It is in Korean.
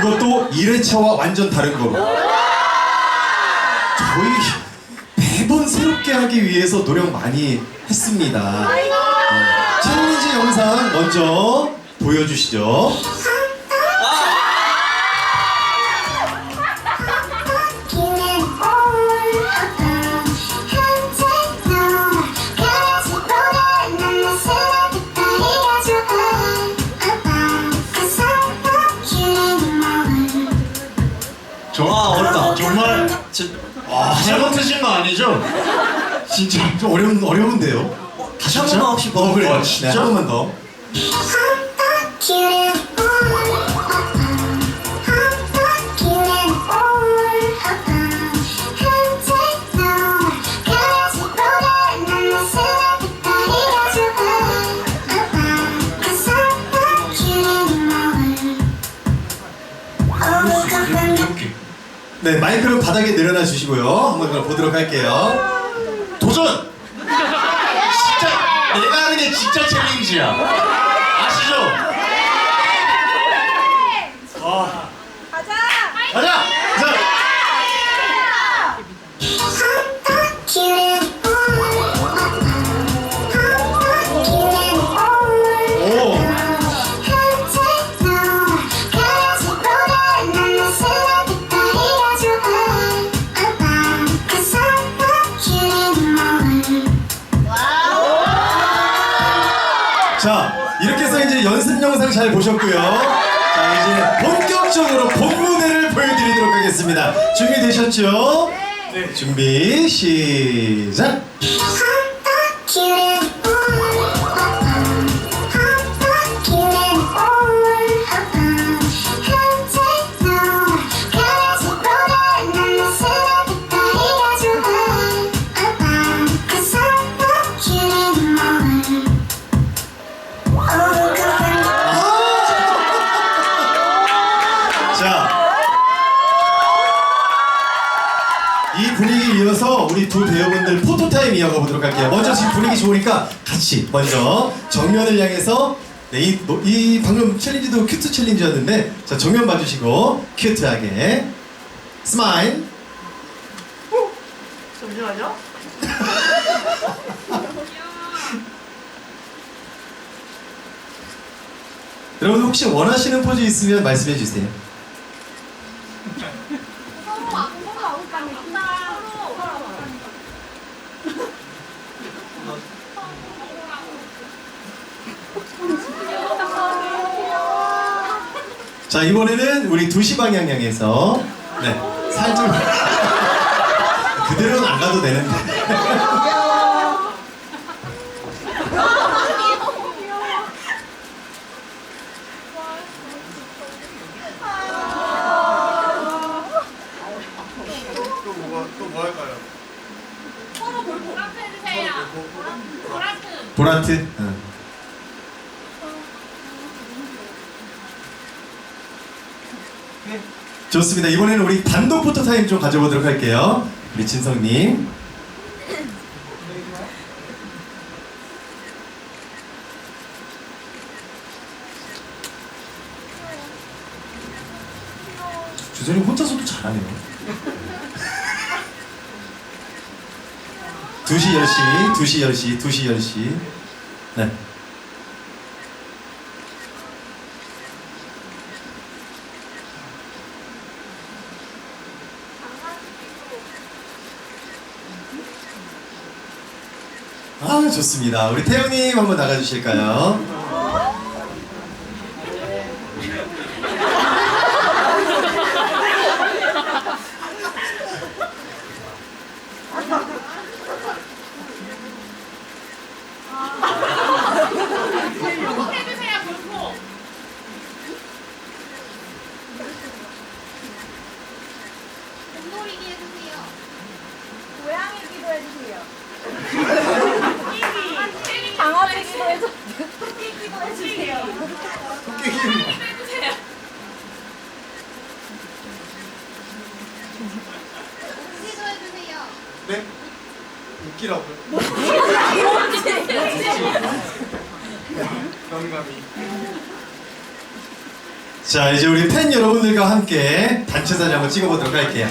그것도 1회차와 완전 다른 거로. 저희 매번 새롭게 하기 위해서 노력 많이 했습니다. 네. 챌린지 영상 먼저 보여주시죠. 잘못하신 거 아니죠? 진짜 좀 어려운 어려운데요. 다시 한 번만 혹시 어 네, 진짜? 한 번만 더. 네 마이크를 바닥에 내려놔 주시고요. 한번 그럼 보도록 할게요. 도전! 진짜 내가 하는 게 진짜 챌린지야. 아시죠? 영상 잘 보셨고요. 자 이제 본격적으로 본 무대를 보여드리도록 하겠습니다. 준비되셨죠? 네. 준비 시작. 자. 이 분위기 이어서 우리 두 배우분들 포토타임 이어가 보도록 할게요. 먼저 지금 분위기 좋으니까 같이 먼저 정면을 향해서 네, 이, 뭐, 이 방금 챌린지도 큐트 챌린지였는데 자 정면 봐주시고 큐트하게 스마일 잠시만요. 여러분 혹시 원하시는 포즈 있으면 말씀해 주세요. 자 이번에는 우리 2시 방향 향해서 네 살짝 그대로는 안 가도 되는데 또 뭐가 또뭐 할까요? 서로 볼 보라트 해주세요. 보라트. 응. 좋습니다. 이번에는 우리 단독 포토 타임 좀 가져보도록 할게요. 우리 진성님. 주선이 혼자서도 잘하네요 2시 10시 2시 10시 2시 10시 네 아 좋습니다. 우리 태영님 한번 나가주실까요? 볼콕 해주세요. 볼콕. 곰돌이기 해주세요. 강아지 기도 해줘. 해주세요. 해주세요. 네? 웃기라고요? 영감이 자 이제 우리 팬 여러분들과 함께 단체 사진 한번 찍어보도록 할게요.